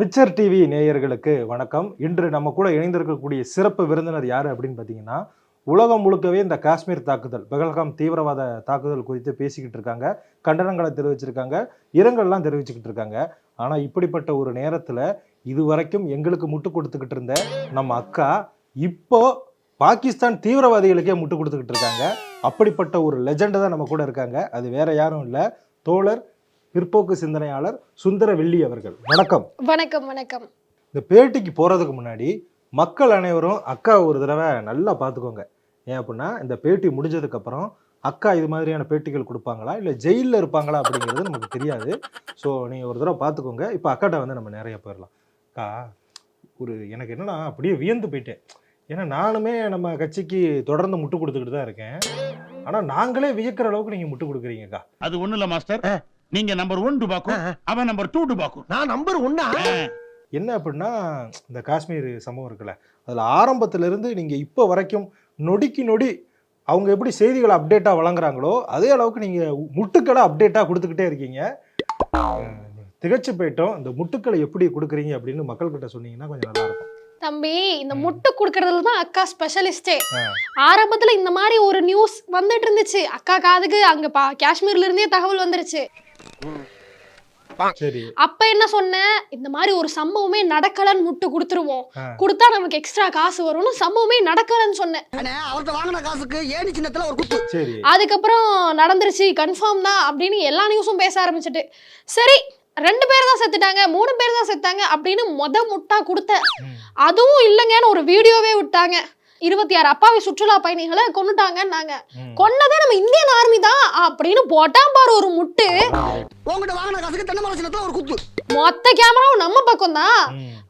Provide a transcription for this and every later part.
Mixture TV நேயர்களுக்கு வணக்கம். இன்று நம்ம கூட இணைந்திருக்கக்கூடிய சிறப்பு விருந்தினர் யார் அப்படின்னு பார்த்தீங்கன்னா உலகம் முழுக்கவே இந்த காஷ்மீர் தாக்குதல் பெகல்காம் தீவிரவாத தாக்குதல் குறித்து பேசிக்கிட்டு இருக்காங்க கண்டனங்களை தெரிவிச்சிருக்காங்க இரங்கல்லாம் தெரிவிச்சுக்கிட்டு இருக்காங்க. ஆனால் இப்படிப்பட்ட ஒரு நேரத்துல இதுவரைக்கும் எங்களுக்கு முட்டு கொடுத்துக்கிட்டு இருந்த நம்ம அக்கா இப்போ பாகிஸ்தான் தீவிரவாதிகளுக்கே முட்டு கொடுத்துக்கிட்டு இருக்காங்க. அப்படிப்பட்ட ஒரு லெஜெண்டு தான் நம்ம கூட இருக்காங்க. அது வேற யாரும் இல்லை. தோழர் பிற்போக்கு சிந்தனையாளர் சுந்தர வெள்ளி அவர்கள். வணக்கம். வணக்கம் வணக்கம். இந்த பேட்டிக்கு போறதுக்கு முன்னாடி மக்கள் அனைவரும் அக்கா ஒரு தடவை நல்லா பார்த்துக்கோங்க. ஏன் அப்படின்னா இந்த பேட்டி முடிஞ்சதுக்கு அப்புறம் அக்கா இது மாதிரியான பேட்டிகள் கொடுப்பாங்களா? இல்லை ஜெயிலில் இருப்பாங்களா அப்படிங்கிறது நமக்கு தெரியாது. ஸோ நீங்கள் ஒரு தடவை பார்த்துக்கோங்க. இப்போ அக்காட்ட வந்து நம்ம நிறைய போயிடலாம். அக்கா ஒரு எனக்கு என்னன்னா அப்படியே வியந்து போயிட்டேன். ஏன்னா நானுமே நம்ம கட்சிக்கு தொடர்ந்து முட்டு கொடுத்துக்கிட்டு தான் இருக்கேன். ஆனால் நாங்களே வியக்கிற அளவுக்கு நீங்கள் முட்டு கொடுக்குறீங்கக்கா அது ஒண்ணு இல்ல மாஸ்டர். நீங்க நம்பர் ஒன் டுபாக்கும் அவன் நம்பர் டூ டுபாக்கும். நான் நம்பர் ஒன்னா என்ன அப்படின்னா இந்த காஷ்மீர் சம்பவம் இருக்குல்ல அதில் ஆரம்பத்திலிருந்து நீங்கள் இப்போ வரைக்கும் நொடிக்கு நொடி அவங்க எப்படி செய்திகளை அப்டேட்டாக வழங்குறாங்களோ அதே அளவுக்கு நீங்கள் முட்டுக்களை அப்டேட்டாக கொடுத்துக்கிட்டே இருக்கீங்க. திகைச்சு போயிட்டோம். இந்த முட்டுக்களை எப்படி கொடுக்குறீங்க அப்படின்னு மக்கள்கிட்ட சொன்னீங்கன்னா கொஞ்சம் நல்லா இருக்கும். தம்பி இந்த. முட்டு குடுக்கறதுல தான் அக்கா ஸ்பெஷலிஸ்டே. ஆரம்பத்துல இந்த மாதிரி ஒரு நியூஸ் வந்துட்டு இருந்துச்சு. அக்கா காதுக்கு அங்க பா காஷ்மீர்ல இருந்தே தகவல் வந்துருச்சு. அப்ப என்ன சொன்னேன் இந்த மாதிரி ஒரு சம்பவமே நடக்கலன்னு முட்டு கொடுத்துருவோம். கொடுத்தா நமக்கு எக்ஸ்ட்ரா காசு வரும்னு சம்பவமே நடக்கலன்னு சொன்னேன். அண்ணே அவர்ட்ட வாங்கின காசுக்கு ஏணி சின்னத்துல ஒரு குத்து. சரி. அதுக்கப்புறம் நடந்துருச்சு கன்ஃபார்ம் தான் அப்படின்னு எல்லா நியூஸும் பேச ஆரம்பிச்சிட்டு. சரி ரெண்டு பேர் தான் செத்துட்டாங்க மூணு பேர் தான் செத்தாங்க அப்படின்னு மொத முட்டா கொடுத்தேன். அதுவும் இல்லைங்கன்னு ஒரு வீடியோவே விட்டாங்க. இருபத்தி ஆறு அப்பாவி சுற்றுலா பயணிகளை கொன்னுட்டாங்கன்னாங்க. ம். கொன்னதே நம்ம இந்தியன் ஆர்மி தான் அப்படின்னு போட்டா பாரு ஒரு முட்டு. உங்ககிட்ட வாங்கின காசுக்கு தென்னை மரம் சின்னத்துல ஒரு குத்து. மொத்த கேமராவும் நம்ம பக்கம் தான்.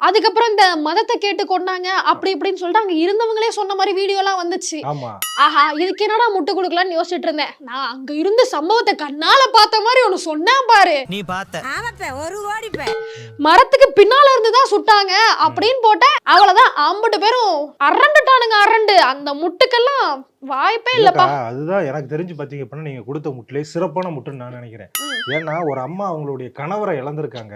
அதுக்கப்புறம் இந்த மதத்தை கேட்டு கொண்டாங்க அப்படி இப்படின்னு சொல்லிட்டு அங்க இருந்தவங்களே சொன்ன மாதிரி வீடியோ எல்லாம் வந்துச்சு. ஆமா. ஆஹா இதுக்கு என்னடா முட்டு கொடுக்கலாம்னு யோசிச்சுட்டு இருந்தேன். நான் அங்க இருந்த சம்பவத்தை கண்ணால பார்த்த மாதிரி ஒண்ணு சொன்னேன் பாரு. நீ பார்த்த. ஆமாப்ப ஒரு ஓடிப்ப மரத்துக்கு பின்னால இருந்து தான் சுட்டாங்க அப்படின்னு போட்டேன். அவ்வளவுதான் ஐம்பது பேரும் அரண்டுட்டானுங்க அரண்டு. அந்த முட்டுக்கெல்லாம் வாய்ப்பே இல்லப்பா. அதுதான் எனக்கு தெரிஞ்சு பார்த்தீங்க அப்படின்னா நீங்க கொடுத்த முட்டிலே சிறப்பான முட்டுன்னு நான் நினைக்கிறேன். ஏன்னா ஒரு அம்மா அவங்களுடைய கணவரை இழந்திருக்காங்க.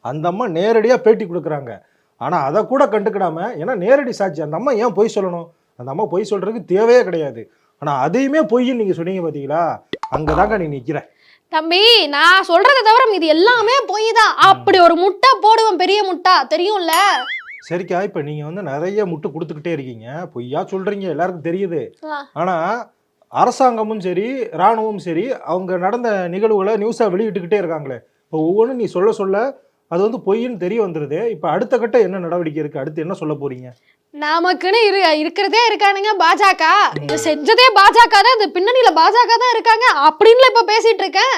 அந்த அம்மா நேரடியா பேட்டி கொடுக்குறாங்க. ஆனா அதை கூட கண்டுக்கிடாம ஏன்னா நேரடி சாட்சி. அந்த அம்மா ஏன் பொய் சொல்லணும்? அந்த அம்மா பொய் சொல்றதுக்கு தேவையே கிடையாது. ஆனா அதையுமே பொய்ன்னு நீங்க சொன்னீங்க பாத்தீங்களா? அங்கதாங்க நீ நிக்கிற. தம்பி நான் சொல்றதை தவிர இது எல்லாமே பொய் தான் அப்படி ஒரு முட்டை போடுவேன் பெரிய முட்டா. தெரியும்ல? சரிக்கா இப்ப நீங்க வந்து நிறைய முட்டு கொடுத்துக்கிட்டே இருக்கீங்க. பொய்யா சொல்றீங்க எல்லாருக்கும் தெரியுது. ஆ. ஆனா அரசாங்கமும் சரி ராணுவமும் சரி அவங்க நடந்த நிகழ்வுகளை நியூஸா வெளியிட்டுக்கிட்டே இருக்காங்களே. இப்போ ஒவ்வொன்றும் நீ சொல்ல சொல்ல அது வந்து பொய்ன்னு தெரிய வந்துருது. இப்போ அடுத்த கட்ட என்ன நடவடிக்கை இருக்கு? அடுத்து என்ன சொல்ல போறீங்க? நமக்குன்னு இரு இருக்கிறதே இருக்கானுங்க பாஜக. செஞ்சதே பாஜக தான் இது பின்னணியில பாஜக தான் இருக்காங்க அப்படின்னு இப்ப பேசிட்டு இருக்கேன்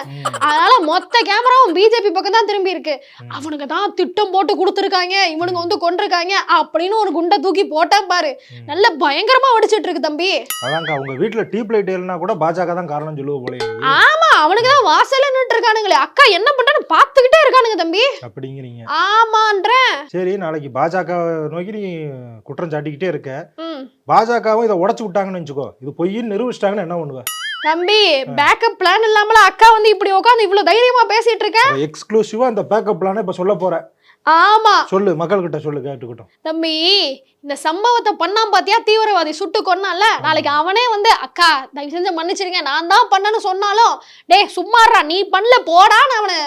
அதனால மொத்த கேமராவும் பிஜேபி பக்கம் தான் திரும்பி இருக்கு. அவனுங்க தான் திட்டம் போட்டு கொடுத்துருக்காங்க இவனுங்க வந்து கொண்டிருக்காங்க அப்படின்னு ஒரு குண்டை தூக்கி போட்டேன் பாரு. நல்ல பயங்கரமா வெடிச்சிட்டு இருக்கு தம்பி. அதான்க்கா உங்க வீட்டுல டீப் லைட் இல்லைன்னா கூட பாஜக தான் காரணம் சொல்லுவ போல இருக்கு. ஆமா அவனுக்கு தான் வாசல்ல நின்று இருக்கானுங்களே. அக்கா என்ன பண்றான்னு பாத்துக்கிட்டே இருக்கானுங்க தம்பி. அப்படிங்கிறீங்க. ஆமான்றேன். சரி நாளைக்கு பாஜக நோக்கி நீ குற்றம் சாட்டிக்கிட்டே இருக்க. பாஜகவும் இதை உடைச்சு விட்டாங்கன்னு வச்சுக்கோ. இது பொய்ன்னு நிரூபிச்சிட்டாங்கன்னு என்ன பண்ணுவ? தம்பி பேக்கப் பிளான் இல்லாமல அக்கா வந்து இப்படி உட்காந்து இவ்வளவு தைரியமா பேசிட்டு இருக்க? எக்ஸ்க்ளூசிவா அந்த பேக்கப் பிளானை இப்ப சொல்ல போற. ஆமா. சொல்லு மக்கள்கிட்ட சொல்லு கேட்டுக்கிட்டோம். தம்பி இந்த சம்பவத்தை பண்ணாம பாத்தியா தீவிரவாதி சுட்டு கொன்னால நாளைக்கு அவனே வந்து அக்கா தயவு செஞ்சு மன்னிச்சிருங்க நான் தான் பண்ணேன்னு சொன்னாலும் டேய் சும்மாறா நீ பண்ணல போடான்னு அவனை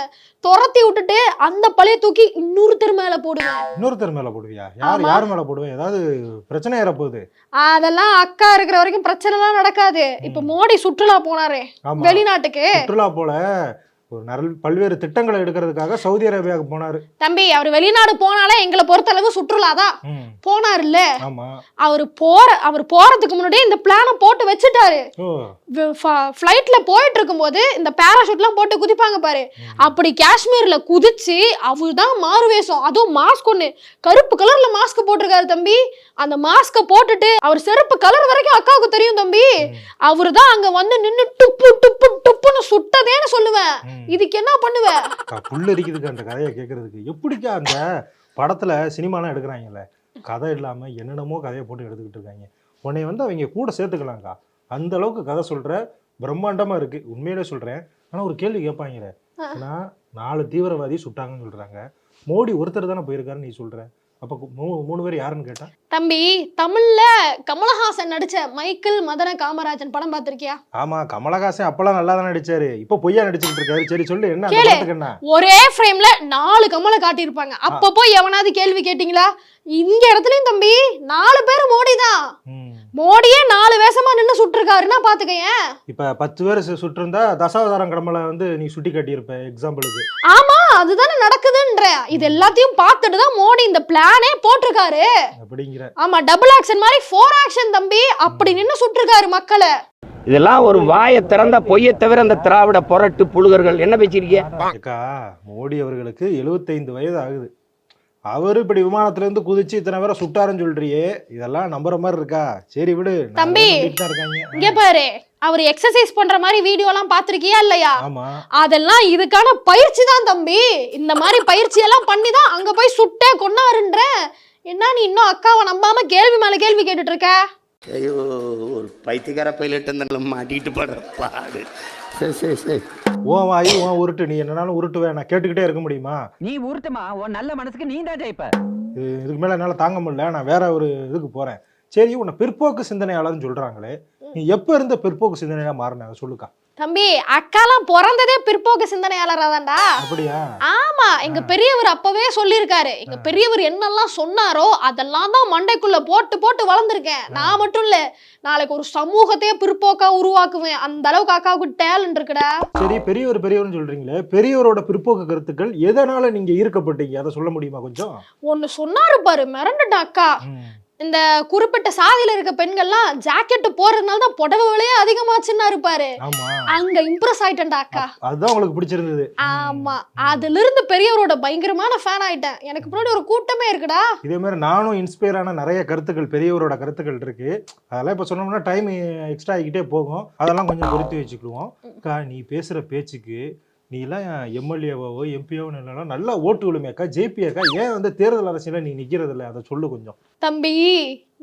துரத்தி விட்டுட்டு அந்த பழைய தூக்கி இன்னொருத்தர் மேல போடுவேன். இன்னொருத்தர் மேல போடுவியா? யார். யார் மேல போடுவேன்? ஏதாவது பிரச்சனை ஏற போகுது அதெல்லாம் அக்கா இருக்கிற வரைக்கும் பிரச்சனை எல்லாம் நடக்காது இப்ப மோடி சுற்றுலா போனாரே வெளிநாட்டுக்கு. சுற்றுலா போல ஒரு நிறைய பல்வேறு திட்டங்களை எடுக்கிறதுக்காக சவுதி அரேபியாவுக்கு போனாரு. தம்பி அவர் வெளிநாடு போனாலே எங்களை பொறுத்தளவு சுற்றுலா தான். போனாருல்ல? ஆமா. அவர் போற அவர் போறதுக்கு முன்னாடியே இந்த பிளானை போட்டு வச்சுட்டாரு. ஃப்ளைட்ல போயிட்டு இருக்கும்போது இந்த பேராஷூட்லாம் போட்டு குதிப்பாங்க பாரு. அப்படி காஷ்மீர்ல குதிச்சு அவர் தான் மாறுவேஷம் அதுவும் மாஸ்க் ஒண்ணு. கருப்பு கலர்ல மாஸ்க் போட்டிருக்காரு தம்பி. அந்த மாஸ்க போட்டுட்டு அவர் செருப்பு கலர் வரைக்கும் அக்காவுக்கு தெரியும் தம்பி. அவரு தான் அங்க வந்து நின்னு டுப்பு டுப்பு டுப்புன்னு சுட்டதேன்னு சொல்லுவேன். இதுக்கு என்ன பண்ணுவ? அக்கா, புல் அரிக்குதுக்கு அந்த கதையை கேட்கறதுக்கு எப்படிக்கா அந்த படத்துல சினிமாலாம் எடுக்கிறாங்கல்ல? கதை இல்லாம என்னென்னமோ கதையை போட்டு எடுத்துக்கிட்டு இருக்காங்க. உன்னை வந்து அவங்க கூட சேர்த்துக்கலாம்க்கா. அந்த அளவுக்கு கதை சொல்ற பிரம்மாண்டமா இருக்கு. உண்மையிலே சொல்றேன். ஆனா ஒரு கேள்வி கேட்பாங்களே ஏன்னா நாலு தீவிரவாதி சுட்டாங்கன்னு சொல்றாங்க. மோடி ஒருத்தர் தானே போயிருக்காருன்னு நீ சொல்ற? அப்ப மூணு பேர் யாருன்னு கேட்டா? தம்பி தமிழ்ல கமலஹாசன் நடிச்ச மைக்கேல் மதன காமராஜன் படம் பார்த்திருக்கியா? ஆமா கமலஹாசன் அப்பெல்லாம் நல்லா தானே நடிச்சாரு. இப்ப பொய்யா நடிச்சுக்கிட்டு இருக்காரு. சரி சொல்லு என்ன ஒரே ஃப்ரேம்ல நாலு கமலை காட்டியிருப்பாங்க. அப்ப போய் எவனாவது கேள்வி கேட்டீங்களா? இங்க இடத்துலயும் தம்பி நாலு பேர் மோடி தான். மோடியே நாலு வேஷமா நின்னு சுட்டிருக்காருன்னா பாத்துக்கயேன். இப்ப பத்து பேர் சு- சுட்டிருந்தா தசாவதாரம் கடமலை வந்து நீ சுட்டி காட்டியிருப்ப எக்ஸாம்பிளுக்கு ஆமா அதுதானே நடக்குதுன்ற. இது எல்லாத்தையும் பார்த்துட்டு தான் மோடி இந்த பிளானே போட்டிருக்காரு. அப்படிங்கிற. ஆமா டபுள் ஆக்ஷன் மாதிரி ஃபோர் ஆக்ஷன் தம்பி அப்படி நின்னு சுட்டிருக்காரு மக்களை. இதெல்லாம் ஒரு வாயை திறந்த பொய்யை தவிர அந்த திராவிட புரட்டு புழுகர்கள். என்ன பேசிருக்கீங்க அக்கா மோடி அவர்களுக்கு 75 வயது ஆகுது. அவரு இப்படி விமானத்துல இருந்து குதிச்சு இத்தனை பேரை சுட்டாருன்னு சொல்றியே. இதெல்லாம் நம்புற மாதிரி இருக்கா? சரி விடு. தம்பி, இங்க பாரு. அவர் எக்ஸசைஸ் பண்ற மாதிரி வீடியோ எல்லாம் பாத்திருக்கியா இல்லையா? ஆமா. அதெல்லாம் இதுக்கான பயிற்சி தான் தம்பி. இந்த மாதிரி பயிற்சி எல்லாம் பண்ணி தான் அங்க போய் சுட்டே கொண்டாருன்ற என்ன நீ இன்னும் அக்காவை நம்பாம கேள்வி மேல கேள்வி கேட்டுட்டு இருக்க? ஐயோ ஒரு பைத்தியக்கார பைலட் மாட்டிக்கிட்டு படுற பாடு. சரி சரி சரி. உன் வாயி உன் உருட்டு. நீ என்னனாலும் உருட்டுவே. நான் கேட்டுக்கிட்டே இருக்க முடியுமா? நீ உருட்டுமா? உன் நல்ல மனசுக்கு நீ தான் ஜெயிப்ப. இது இதுக்கு மேல என்னால தாங்க முடியல. நான் வேற ஒரு இதுக்கு போறேன். சரி உன்னை பிற்போக்கு சிந்தனையாளர்னு சொல்றாங்களே நீ எப்ப இருந்த பிற்போக்கு சிந்தனையா மாறின? சொல்லுக்கா. தம்பி அக்காலாம் பிறந்ததே பிற்போக்கு சிந்தனையாளரா தான்டா அப்படியா? ஆமா எங்க பெரியவர் அப்பவே சொல்லியிருக்காரு. எங்க பெரியவர் என்னெல்லாம் சொன்னாரோ அதெல்லாம் தான் மண்டைக்குள்ள போட்டு போட்டு வளர்ந்துருக்கேன். நான் மட்டும் இல்ல நாளைக்கு ஒரு சமூகத்தையே பிற்போக்கா உருவாக்குவேன். அந்த அளவுக்கு அக்காவுக்கு டேலண்ட் இருக்குடா. சரி பெரியவர் பெரியவர்னு சொல்றீங்களே பெரியவரோட பிற்போக்கு கருத்துக்கள் எதனால நீங்க ஈர்க்கப்பட்டீங்க? அதை சொல்ல முடியுமா கொஞ்சம்? ஒன்னு சொன்னாரு பாரு மிரண்டுட்டா அக்கா. இந்த குறிப்பிட்ட சாதியில இருக்க பெண்கள்லாம் ஜாக்கெட் போடுறதுனால தான் புடவை விலையே அதிகமாச்சுன்னா இருப்பாரு. அங்க இம்ப்ரெஸ் ஆயிட்டேன்டா அக்கா. அதுதான் உங்களுக்கு பிடிச்சிருந்தது. ஆமா. அதுல இருந்து பெரியவரோட பயங்கரமான ஃபேன் ஆயிட்டேன். எனக்கு முன்னாடி ஒரு கூட்டமே இருக்குடா. இதே மாதிரி நானும் இன்ஸ்பயர் ஆன நிறைய கருத்துக்கள் பெரியவரோட கருத்துக்கள் இருக்கு. அதெல்லாம் இப்ப சொன்னோம்னா டைம் எக்ஸ்ட்ரா ஆகிக்கிட்டே போகும். அதெல்லாம் கொஞ்சம் பொருத்தி வச்சுக்கிடுவோம் அக்கா நீ பேசுற பேச்சுக்கு நீ எல்லாம் எம்எல்ஏவோ எம்பியோன்னு இல்லைனா நல்லா ஓட்டு விழுமையாக்கா ஜேபியாக்கா ஏன் வந்து தேர்தல் அரசியல நீ நிக்கிறது இல்லை அதை சொல்லு கொஞ்சம். தம்பி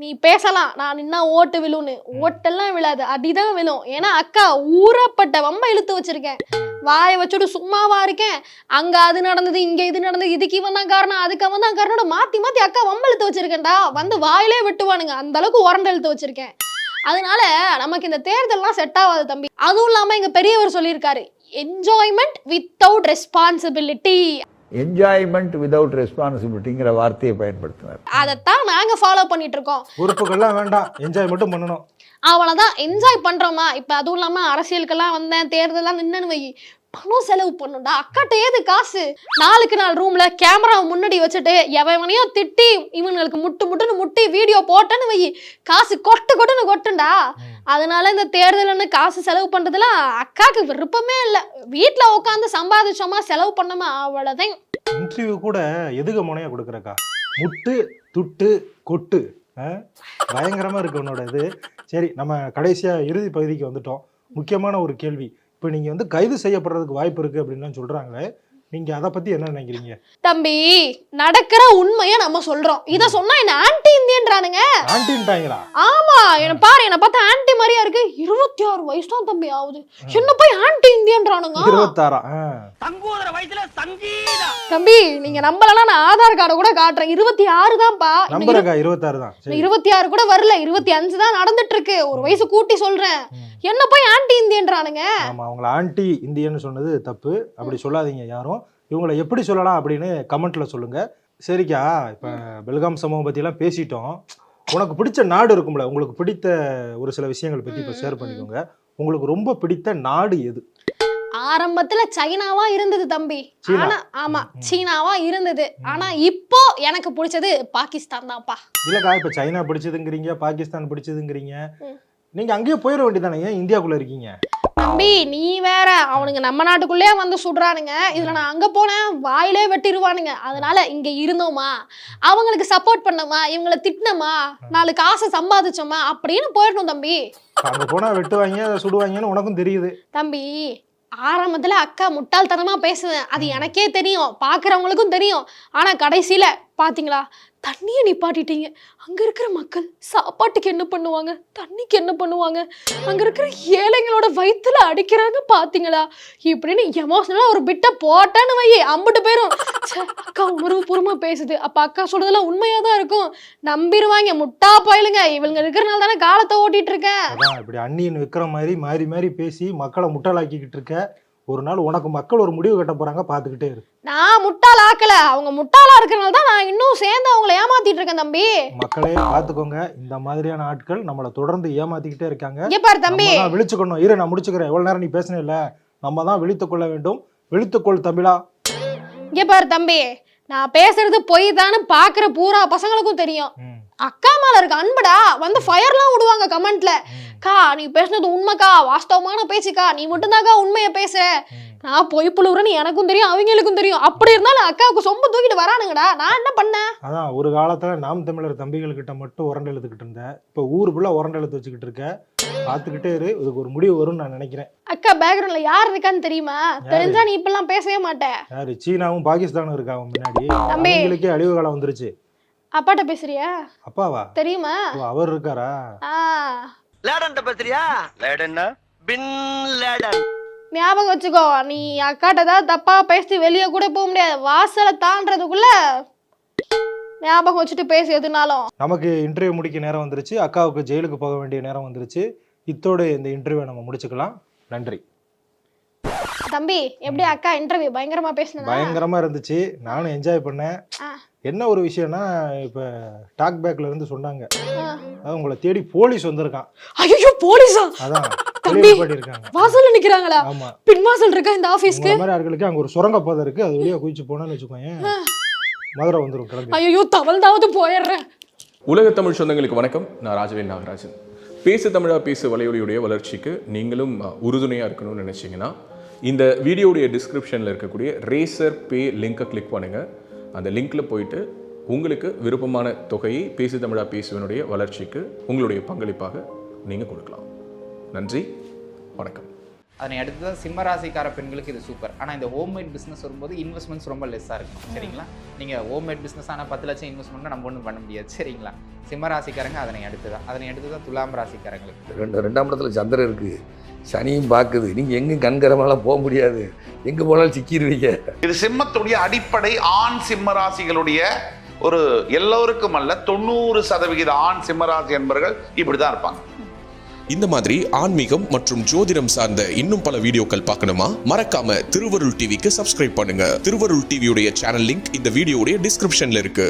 நீ பேசலாம். நான் நின்னா ஓட்டு விழுன்னு. ஓட்டெல்லாம் விழாது. அடிதான் விழும். ஏன்னா அக்கா ஊறப்பட்ட வம்ப இழுத்து வச்சிருக்கேன். வாயை வச்சுட்டு சும்மாவா இருக்கேன். அங்க அது நடந்தது இங்க இது நடந்தது. இதுக்கு இவன் தான் காரணம் அதுக்கு அவன் தான் காரணம் மாத்தி மாத்தி அக்கா வம்ப இழுத்து வச்சிருக்கேன்டா. வந்து வாயிலே வெட்டுவானுங்க. அந்த அளவுக்கு உரண்டு இழுத்து வச்சிருக்கேன். அதனால நமக்கு இந்த தேர்தல்லாம் செட் ஆகாது தம்பி. அதுவும் இல்லாம எங்க பெரியவர் சொல்லியிருக்காரு. Enjoyment without responsibility enjoyment without ரெஸ்பான்சிபிலிட்டிங்கிற வார்த்தையை பயன்படுத்தினார் அதைத்தான் நாங்க ஃபாலோ பண்ணிட்டு இருக்கோம் பொறுப்புகள்லாம் வேண்டாம். என்ஜாய் மட்டும் பண்ணணும். அவ்வளோதான் என்ஜாய் பண்றோமா? இப்ப அதுவும் இல்லாம அரசியலுக்கெல்லாம் வந்தேன். தேர்தலாம் நின்னு வை. பணம் செலவு பண்ணுடா அக்காட்ட ஏது காசு? நாளுக்கு நாள் ரூம்ல கேமராவை முன்னாடி வச்சுட்டு எவனையோ திட்டி இவனுங்களுக்கு முட்டு முட்டுன்னு முட்டி வீடியோ போட்டேன்னு வை. காசு கொட்டு கொட்டுன்னு கொட்டுண்டா அதனால இந்த தேர்தல்னு காசு செலவு பண்றதுலாம் அக்காக்கு விருப்பமே இல்லை. வீட்ல உட்காந்து சம்பாதிச்சோமா செலவு பண்ணோமா அவ்வளவுதான். இன்டர்வியூ கூட எதுக முனையா கொடுக்குறக்கா? முட்டு துட்டு கொட்டு? பயங்கரமா இருக்கு உன்னோட இது. சரி நம்ம கடைசியா இறுதி பகுதிக்கு வந்துட்டோம். முக்கியமான ஒரு கேள்வி. இப்போ நீங்க வந்து கைது செய்யப்படுறதுக்கு வாய்ப்பு இருக்கு அப்படின்லாம் சொல்றாங்களே நீங்க அதை பத்தி என்ன நினைக்கிறீங்க? தம்பி நடக்கிற உண்மையை நம்ம சொல்றோம். இத சொன்னா என்ன ஆன்டி இந்தியன்றானுங்க? ஆன்டின்ட்டாங்களா? ஆமா என்ன பாரு என்ன பார்த்தா ஆன்டி மாதிரியா இருக்கு. இருபத்தி ஆறு வயசு தான் தம்பி ஆகுது. என்ன போய் ஆன்டி இந்தியன்றானுங்க? இருபத்தாறா ஆ. தங்கூதர வயசுல சங்கீதா. தம்பி நீங்க நம்பலன்னா நான் ஆதார் கார்டை கூட காட்டுறேன். இருபத்தி ஆறு தான்ப்பா நம்புறக்கா இருபத்தாறு தான். இருபத்தி ஆறு கூட வரல. இருபத்தி அஞ்சு தான் நடந்துட்டு இருக்கு ஒரு வயசு கூட்டி சொல்றேன். என்ன போய் ஆன்டி இந்தியன்றானுங்க? ஆமா அவங்கள ஆன்டி இந்தியன்னு சொன்னது தப்பு. அப்படி சொல்லாதீங்க யாரும். இவங்களை எப்படி சொல்லலாம் அப்படின்னு கமெண்ட்ல சொல்லுங்க. சரிக்கா இப்ப பெல்காம் சமூகம் எல்லாம் பேசிட்டோம். உனக்கு பிடிச்ச நாடு இருக்கும்ல உங்களுக்கு பிடித்த ஒரு சில விஷயங்கள் பத்தி இப்ப ஷேர் பண்ணிக்கோங்க. உங்களுக்கு ரொம்ப பிடித்த நாடு எது? ஆரம்பத்துல சைனாவா இருந்தது தம்பி. ஆனா ஆமா சீனாவா இருந்தது. ஆனா இப்போ எனக்கு பிடிச்சது பாகிஸ்தான் தான்ப்பா. இல்லக்கா இப்ப சைனா பிடிச்சதுங்கிறீங்க பாகிஸ்தான் பிடிச்சதுங்கிறீங்க. நீங்க அங்கேயே போயிட வேண்டியதானே ஏன் இந்தியாக்குள்ள இருக்கீங்க? தம்பி நீ வேற. அவனுங்க நம்ம நாட்டுக்குள்ளேயே வந்து சுடுறானுங்க. இதுல நான் அங்க போனேன் வாயிலே வெட்டிடுவானுங்க அதனால இங்க இருந்தோமா? அவங்களுக்கு சப்போர்ட் பண்ணோமா? இவங்களை திட்டினோமா? நாலு காசை சம்பாதிச்சோமா? அப்படின்னு போயிடணும் தம்பி. அங்க போனா வெட்டுவாங்க சுடுவாங்கன்னு உனக்கும் தெரியுது. தம்பி ஆரம்பத்துல அக்கா முட்டாள்தனமா பேசுவேன். அது எனக்கே தெரியும். பாக்குறவங்களுக்கும் தெரியும். ஆனா கடைசியில பார்த்தீங்களா தண்ணியை நிப்பாட்டிட்டீங்க. அங்கே இருக்கிற மக்கள் சாப்பாட்டுக்கு என்ன பண்ணுவாங்க? தண்ணிக்கு என்ன பண்ணுவாங்க? அங்கே இருக்கிற ஏழைங்களோட வயிற்றுல அடிக்கிறாங்க பார்த்தீங்களா இப்படின்னு எமோஷனலாக ஒரு பிட்டை போட்டேன்னு வையே அம்பிட்டு பேரும் அக்கா உணர்வு பூர்வமா பேசுது. அப்போ அக்கா சொல்கிறதெல்லாம் உண்மையாக தான் இருக்கும். நம்பிடுவாங்க முட்டா போயிலுங்க. இவங்க இருக்கிறனால தானே காலத்தை ஓட்டிகிட்டு இருக்கேன் இப்படி அண்ணியன் விற்கிற மாதிரி மாறி மாறி பேசி மக்களை முட்டாளாக்கிக்கிட்டு இருக்க. ஒரு நாள் உனக்கு மக்கள் ஒரு முடிவு கட்ட போறாங்க பார்த்துக்கிட்டே இரு. நான் முட்டாள் ஆக்கல. அவங்க முட்டாளா இருக்கிறனால தான் நான் இன்னும் சேர்ந்து அவங்கள ஏமாத்திட்டு இருக்கேன் தம்பி. மக்களே பார்த்துக்கோங்க. இந்த மாதிரியான ஆட்கள் நம்மளை தொடர்ந்து ஏமாத்திக்கிட்டே இருக்காங்க. இங்க பாரு தம்பி. தான் விழிச்சுக்கணும். இரு நான் முடிச்சுக்கிறேன். எவ்வளவு நேரம் நீ பேசின இல்ல. நம்ம தான் விழித்துக் கொள்ள வேண்டும். விழித்துக்கொள் தமிழா. இங்க பாரு தம்பி. நான் பேசுறது பொய் தான்னு பாக்குற பூரா பசங்களுக்கும் தெரியும். அக்கா மேல இருக்க அன்புடா வந்து ஃபயர்லாம் விடுவாங்க கமெண்ட்ல. கா நீ பேசுனது உண்மைக்கா. வாஸ்தவமான பேச்சுக்கா. நீ மட்டும்தாக்கா உண்மையை பேச. நான் பொய் புழுவுறேன்னு எனக்கும் தெரியும் அவங்களுக்கும் தெரியும். அப்படி இருந்தாலும் அக்காவுக்கு சொம்பு தூக்கிட்டு வரானுங்கடா. நான் என்ன பண்ணேன் அதான் ஒரு காலத்துல நாம் தமிழர் தம்பிகள் கிட்ட மட்டும் உரண்டை எழுத்துக்கிட்டு இருந்தேன். இப்ப ஊர் ஃபுல்லா உரண்டை எழுத்து வச்சுக்கிட்டு இருக்க. பார்த்துக்கிட்டே இரு. இதுக்கு ஒரு முடிவு வரும்னு நான் நினைக்கிறேன். அக்கா பேக்ரவுண்ட்ல யார் இருக்கான்னு தெரியுமா? தெரிஞ்சா நீ இப்பெல்லாம் பேசவே மாட்ட. யாரு? சீனாவும் பாகிஸ்தானும் இருக்காங்க முன்னாடி? தம்பி. அவங்களுக்கே அழிவு காலம் வந்துருச்சு. அப்பாட்ட பேசுறியா? அப்பாவா? தெரியுமா? அவர் இருக்காரா? லேடன் பேசுறியா? லேடன்னா? Bin Laden. ஞாபகம் வச்சுக்கோ நீ அக்காட்ட தப்பா பேசி வெளியே கூட போக முடியாது. வாசலை தாண்டறதுக்குள்ள ஞாபகம் வச்சுட்டு பேசு எதுனாலும். நமக்கு இன்டர்வியூ முடிக்க நேரம் வந்துருச்சு. அக்காவுக்கு ஜெயிலுக்கு போக வேண்டிய நேரம் வந்துருச்சு. இத்தோடு இந்த இன்டர்வியூ நம்ம முடிச்சுக்கலாம். நன்றி. தம்பி எப்படி அக்கா இன்டர்வியூ பயங்கரமா பேசினா பயங்கரமா இருந்துச்சு. நானும் என்ஜாய் பண்ணேன். என்ன ஒரு விஷயம்னா இப்ப டாக் பேக்ல இருந்து சொன்னாங்க. உங்களை தேடி போலீஸ் வந்திருக்கான். ஐயோ போலீஸா? அதான் தம்பி. வாசல்ல நிக்கிறாங்களா? ஆமா. பின் வாசல் இருக்கா இந்த ஆபீஸ்க்கு மாதிரி ஆட்களுக்கு அங்க ஒரு இருக்கு. அது வழியா குதிச்சு போனோம்னு வச்சுக்கோங்க மதுரை வந்துரும் கிளம்பி. ஐயோ தவழ்ந்தாவது போயிடுறேன். உலக தமிழ் சொந்தங்களுக்கு வணக்கம். நான் ராஜவேல் நாகராஜன். பேசு தமிழா பேசு வலையொலியுடைய வளர்ச்சிக்கு நீங்களும் உறுதுணையாக இருக்கணும்னு நினச்சிங்கன்னா இந்த வீடியோடைய டிஸ்கிரிப்ஷனில் இருக்கக்கூடிய ரேசர் பே லிங்கை கிளிக் பண்ணுங்கள் அந்த லிங்க்கில் போயிட்டு உங்களுக்கு விருப்பமான தொகையை பேசு தமிழா பேசுவனுடைய வளர்ச்சிக்கு உங்களுடைய பங்களிப்பாக நீங்கள் கொடுக்கலாம். நன்றி வணக்கம். அதனை அடுத்து தான் சிம்ம ராசிக்கார பெண்களுக்கு இது சூப்பர் ஆனால் இந்த ஹோம்மேட் பிஸ்னஸ் வரும்போது இன்வெஸ்ட்மெண்ட்ஸ் ரொம்ப லெஸ்ஸாக இருக்கும். சரிங்களா? நீங்கள் ஹோம்மேட் பிஸ்னஸ் ஆனால் பத்து லட்சம் இன்வெஸ்ட்மெண்ட் நம்ம ஒன்றும் பண்ண முடியாது. சரிங்களா? சிம்ம ராசிக்காரங்க அதனை அடுத்து தான் அதனை அடுத்து தான் துலாம் ராசிக்காரங்களுக்கு. ரெண்டு ரெண்டாம் இடத்துல சந்திரன் இருக்குது சனியும் பார்க்குது. நீங்கள் எங்கேயும் கண்கரமெல்லாம் போக முடியாது. எங்கே போனாலும் சிக்கிடுவீங்க இது சிம்மத்துடைய அடிப்படை ஆண் சிம்ம ராசிகளுடைய ஒரு எல்லோருக்கும் அல்ல தொண்ணூறு சதவிகித ஆண் சிம்மராசி என்பவர்கள் இப்படிதான் இருப்பாங்க. இந்த மாதிரி ஆன்மீகம் மற்றும் ஜோதிடம் சார்ந்த இன்னும் பல வீடியோக்கள் பார்க்கணுமா? மறக்காம திருவருள் டிவிக்கு சப்ஸ்கிரைப் பண்ணுங்க. திருவருள் டிவியுடைய சேனல் லிங்க் இந்த வீடியோடைய டிஸ்கிரிப்ஷன்ல இருக்கு.